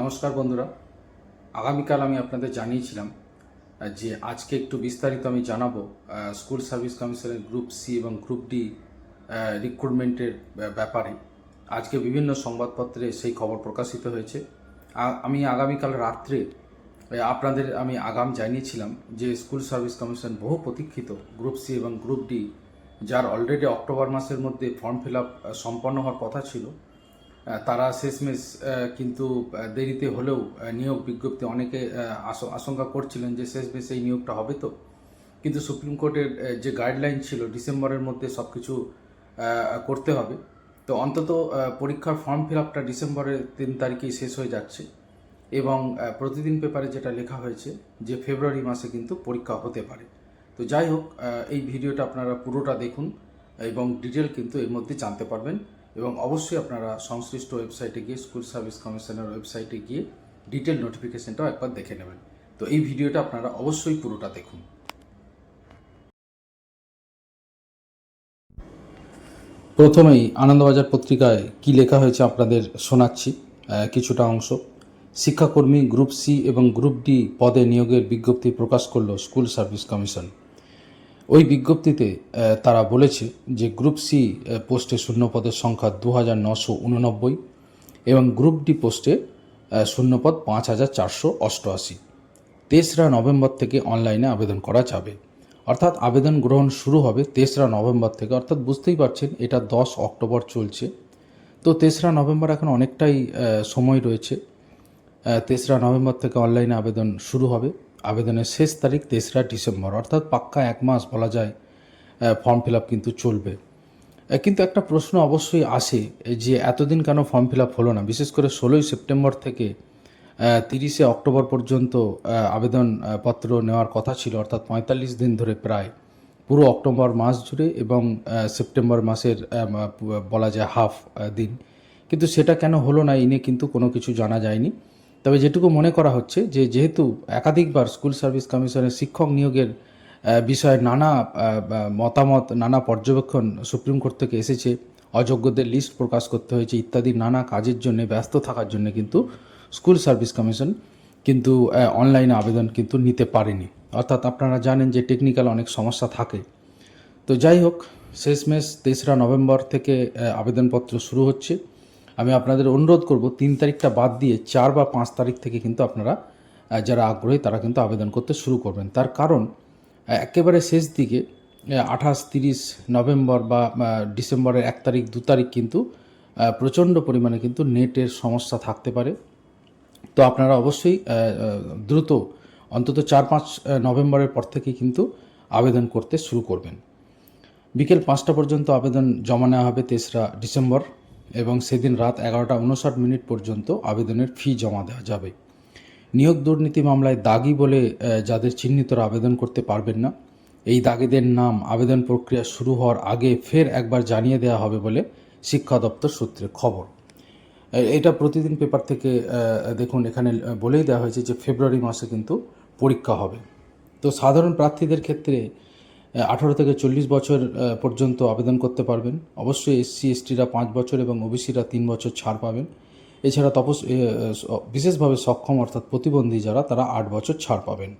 নমস্কার বন্ধুরা। আগামীকাল আমি আপনাদের জানিয়েছিলাম যে আজকে একটু বিস্তারিত আমি জানাব স্কুল সার্ভিস কমিশনের গ্রুপ সি এবং গ্রুপ ডি রিক্রুটমেন্টের ব্যাপারে। আজকে বিভিন্ন সংবাদপত্রে সেই খবর প্রকাশিত হয়েছে। আমি আগামীকাল রাত্রে আপনাদের আমি আগাম জানিয়েছিলাম যে স্কুল সার্ভিস কমিশন বহু প্রতীক্ষিত গ্রুপ সি এবং গ্রুপ ডি, যার অলরেডি অক্টোবর মাসের মধ্যে ফর্ম ফিল আপ সম্পন্ন হওয়ার কথা ছিল। তারা শেষমেশ কিন্তু দেরিতে হলেও নিয়োগ বিজ্ঞপ্তি অনেকে আশঙ্কা করছিলেন যে শেষমেশ এই নিয়োগটা হবে তো। কিন্তু সুপ্রিম কোর্টের যে গাইডলাইন ছিল, ডিসেম্বরের মধ্যে সব কিছু করতে হবে। তো অন্তত পরীক্ষার ফর্ম ফিল আপটা ডিসেম্বরের তিন তারিখেই শেষ হয়ে যাচ্ছে এবং প্রতিদিন পেপারে যেটা লেখা হয়েছে যে ফেব্রুয়ারি মাসে কিন্তু পরীক্ষা হতে পারে। তো যাই হোক এই ভিডিওটা আপনারা পুরোটা দেখুন এবং ডিটেল কিন্তু এর মধ্যে জানতে পারবেন। এবং অবশ্যই আপনারা সংশ্লিষ্ট ওয়েবসাইটে গিয়ে স্কুল সার্ভিস কমিশনের ওয়েবসাইটে গিয়ে ডিটেল নোটিফিকেশনটাও একবার দেখে নেবেন। তো এই ভিডিওটা আপনারা অবশ্যই পুরোটা দেখুন। প্রথমেই আনন্দবাজার পত্রিকায় কি লেখা হয়েছে আপনাদের শোনাচ্ছি কিছুটা অংশ। শিক্ষাকর্মী গ্রুপ সি এবং গ্রুপ ডি পদে নিয়োগের বিজ্ঞপ্তি প্রকাশ করল স্কুল সার্ভিস কমিশন ওই বিজ্ঞপ্তিতে তারা বলেছে যে গ্রুপ সি পোস্টে শূন্যপদের সংখ্যা দু হাজার নশো উননব্বই এবং গ্রুপ ডি পোস্টে শূন্যপদ পাঁচ হাজার চারশো অষ্টআশি। তেসরা নভেম্বর থেকে অনলাইনে আবেদন করা যাবে। অর্থাৎ আবেদন গ্রহণ শুরু হবে তেসরা নভেম্বর থেকে। অর্থাৎ বুঝতেই পারছেন, এটা দশ অক্টোবর চলছে। তো তেসরা নভেম্বর এখন অনেকটাই সময় রয়েছে। তেসরা নভেম্বর থেকে অনলাইনে আবেদন শুরু হবে। আবেদনের শেষ তারিখ তেসরা ডিসেম্বর অর্থাৎ পাক্কা এক মাস বলা যায় ফর্ম ফিল আপ কিন্তু চলবে। কিন্তু একটা প্রশ্ন অবশ্যই আসে যে এতদিন কেন ফর্ম ফিল আপ হলো না? বিশেষ করে ষোলোই সেপ্টেম্বর থেকে তিরিশে অক্টোবর পর্যন্ত আহ, আবেদন পত্র নেওয়ার কথা ছিল অর্থাৎ পঁয়তাল্লিশ দিন ধরে প্রায়। পুরো অক্টোবর মাস জুড়ে এবং সেপ্টেম্বর মাসের বলা যায় হাফ দিন। কিন্তু সেটা কেন হলো না এই নিয়ে কিন্তু কোনো কিছু জানা যায়নি। তবে যেটুকু মনে করা হচ্ছে যে যেহেতু একাধিকবার স্কুল সার্ভিস কমিশনের শিক্ষক নিয়োগের বিষয়ে নানা মতামত, নানা পর্যবেক্ষণ সুপ্রিম কোর্ট থেকে এসেছে, অযোগ্যদের লিস্ট প্রকাশ করতে হয়েছে ইত্যাদি নানা কাজের জন্য, ব্যস্ত থাকার জন্য কিন্তু স্কুল সার্ভিস কমিশন কিন্তু অনলাইনে আবেদন কিন্তু নিতে পারেনি। অর্থাৎ আপনারা জানেন যে টেকনিক্যাল অনেক সমস্যা থাকে। তো যাই হোক, শেষমেশ তেসরা নভেম্বর থেকে আবেদনপত্র শুরু হচ্ছে। আমি আপনাদের অনুরোধ করব, তিন তারিখটা বাদ দিয়ে চার বা পাঁচ তারিখ থেকে কিন্তু আপনারা যারা আগ্রহী তারা কিন্তু আবেদন করতে শুরু করবেন। তার কারণ একেবারে শেষ দিকে আঠাশ, তিরিশ নভেম্বর বা ডিসেম্বরের এক তারিখ, দু তারিখ কিন্তু প্রচণ্ড পরিমাণে কিন্তু নেটের সমস্যা থাকতে পারে। তো আপনারা অবশ্যই দ্রুত অন্তত চার পাঁচ নভেম্বরের পর থেকে কিন্তু আবেদন করতে শুরু করবেন। বিকেল পাঁচটা পর্যন্ত আবেদন জমা নেওয়া হবে তেসরা ডিসেম্বর। এবং সেদিন রাত এগারোটা উনষাট মিনিট পর্যন্ত আবেদনের ফি জমা দেওয়া যাবে। নিয়োগ দুর্নীতি মামলায় দাগি বলে যাদের চিহ্নিতরা আবেদন করতে পারবেন না, এই দাগিদের নাম আবেদন প্রক্রিয়া শুরু হওয়ার আগে ফের একবার জানিয়ে দেওয়া হবে বলে শিক্ষা দপ্তর সূত্রে খবর। এটা প্রতিদিন পেপার থেকে দেখুন, এখানে বলেই দেওয়া হয়েছে যে ফেব্রুয়ারি মাসে কিন্তু পরীক্ষা হবে। তো সাধারণ প্রার্থীদের ক্ষেত্রে আঠারো থেকে চল্লিশ বছর পর্যন্ত আবেদন করতে পারবেন। অবশ্যই এসসি এসটিরা পাঁচ বছর এবং ওবিসিরা তিন বছর ছাড় পাবেন। এছাড়া তপস বিশেষভাবে সক্ষম অর্থাৎ প্রতিবন্ধী যারা, তারা আট বছর ছাড় পাবেন।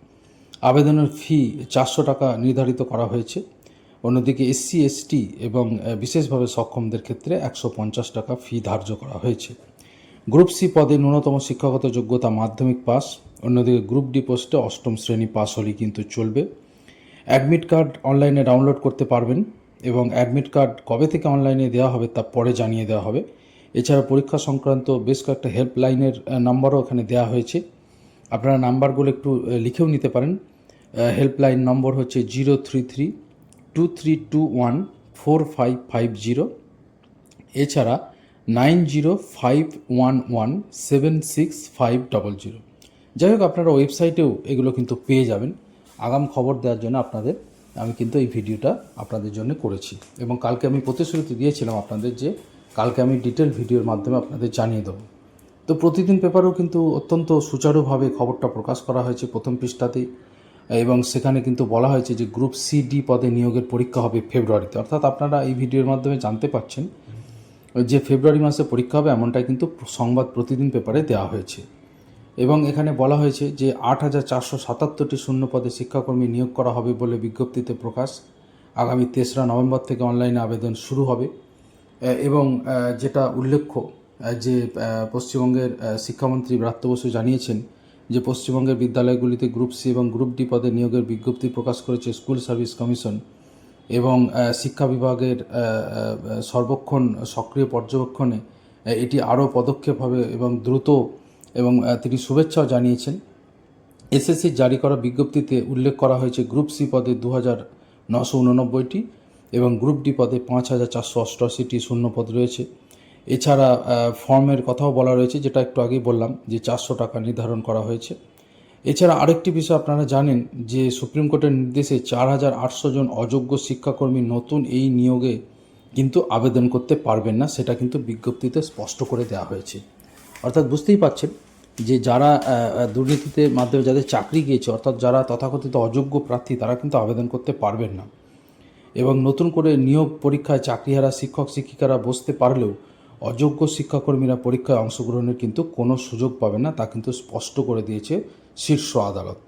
আবেদনের ফি চারশো টাকা নির্ধারিত করা হয়েছে। অন্যদিকে এসসি এসটি এবং বিশেষভাবে সক্ষমদের ক্ষেত্রে একশো পঞ্চাশ টাকা ফি ধার্য করা হয়েছে। গ্রুপ সি পদে ন্যূনতম শিক্ষাগত যোগ্যতা মাধ্যমিক পাস। অন্যদিকে গ্রুপ ডি পোস্টে অষ্টম শ্রেণি পাস হলেই কিন্তু চলবে। অ্যাডমিট কার্ড অনলাইনে ডাউনলোড করতে পারবেন এবং অ্যাডমিট কার্ড কবে থেকে অনলাইনে দেওয়া হবে তা পরে জানিয়ে দেওয়া হবে। এছাড়া পরীক্ষা সংক্রান্ত বেশ কয়েকটা হেল্পলাইনের নাম্বারও এখানে দেওয়া হয়েছে। আপনারা নাম্বারগুলো একটু লিখেও নিতে পারেন। হেল্পলাইন নম্বর হচ্ছে zero three three two three two one four five five zero. এছাড়া nine zero five one one seven six five double zero. যাই হোক, আপনারা ওয়েবসাইটেও এগুলো কিন্তু পেয়ে যাবেন। আগাম খবর দেওয়ার জন্য আপনাদের, আমি কিন্তু এই ভিডিওটা আপনাদের জন্য করেছি। এবং কালকে আমি প্রতিশ্রুতি দিয়েছিলাম আপনাদের যে কালকে আমি ডিটেল ভিডিওর মাধ্যমে আপনাদের জানিয়ে দেবো। তো প্রতিদিন পেপারেও কিন্তু অত্যন্ত সুচারুভাবে খবরটা প্রকাশ করা হয়েছে প্রথম পৃষ্ঠাতেই, এবং সেখানে কিন্তু বলা হয়েছে যে গ্রুপ সি, ডি পদে নিয়োগের পরীক্ষা হবে ফেব্রুয়ারিতে। অর্থাৎ আপনারা এই ভিডিওর মাধ্যমে জানতে পাচ্ছেন যে ফেব্রুয়ারি মাসে পরীক্ষা হবে এমনটাই কিন্তু সংবাদ প্রতিদিন পেপারে দেওয়া হয়েছে। এবং এখানে বলা হয়েছে যে আট হাজার চারশো সাতাত্তরটি শূন্য পদে শিক্ষাকর্মী নিয়োগ করা হবে বলে বিজ্ঞপ্তিতে প্রকাশ। আগামী তেসরা নভেম্বর থেকে অনলাইনে আবেদন শুরু হবে। এবং যেটা উল্লেখ্য যে পশ্চিমবঙ্গের শিক্ষামন্ত্রী ব্রাত্য বসু জানিয়েছেন যে পশ্চিমবঙ্গের বিদ্যালয়গুলিতে গ্রুপ সি এবং গ্রুপ ডি পদে নিয়োগের বিজ্ঞপ্তি প্রকাশ করেছে স্কুল সার্ভিস কমিশন এবং শিক্ষা বিভাগের সর্বক্ষণ সক্রিয় পর্যবেক্ষণে এটি আরও পদক্ষেপ হবে এবং দ্রুত এবং তিনি শুভেচ্ছাও জানিয়েছেন। এসএসসি জারি করা বিজ্ঞপ্তিতে উল্লেখ করা হয়েছে গ্রুপ সি পদে দু হাজার নশো উননব্বইটি এবং গ্রুপ ডি পদে পাঁচ হাজার চারশো অষ্টআশিটি শূন্য পদ রয়েছে। এছাড়া ফর্মের কথাও বলা রয়েছে, যেটা একটু আগেই বললাম যে চারশো টাকা নির্ধারণ করা হয়েছে। এছাড়া আরেকটি বিষয় আপনারা জানেন যে সুপ্রিম কোর্টের নির্দেশে চার হাজার আটশো জন অযোগ্য শিক্ষাকর্মী নতুন এই নিয়োগে কিন্তু আবেদন করতে পারবেন না, সেটা কিন্তু বিজ্ঞপ্তিতে স্পষ্ট করে দেওয়া হয়েছে। অর্থাৎ বুঝতেই পাচ্ছেন যে যারা দুর্নীতিতে মাধ্যমে যাদের চাকরি গিয়েছে, অর্থাৎ যারা তথাকথিত অযোগ্য প্রার্থী, তারা কিন্তু আবেদন করতে পারবেন না। এবং নতুন করে নিয়োগ পরীক্ষায় চাকরি হারা শিক্ষক, শিক্ষিকারা বসতে পারলেও অযোগ্য শিক্ষাকর্মীরা পরীক্ষায় অংশগ্রহণের কিন্তু কোনো সুযোগ পাবে না, তা কিন্তু স্পষ্ট করে দিয়েছে শীর্ষ আদালত।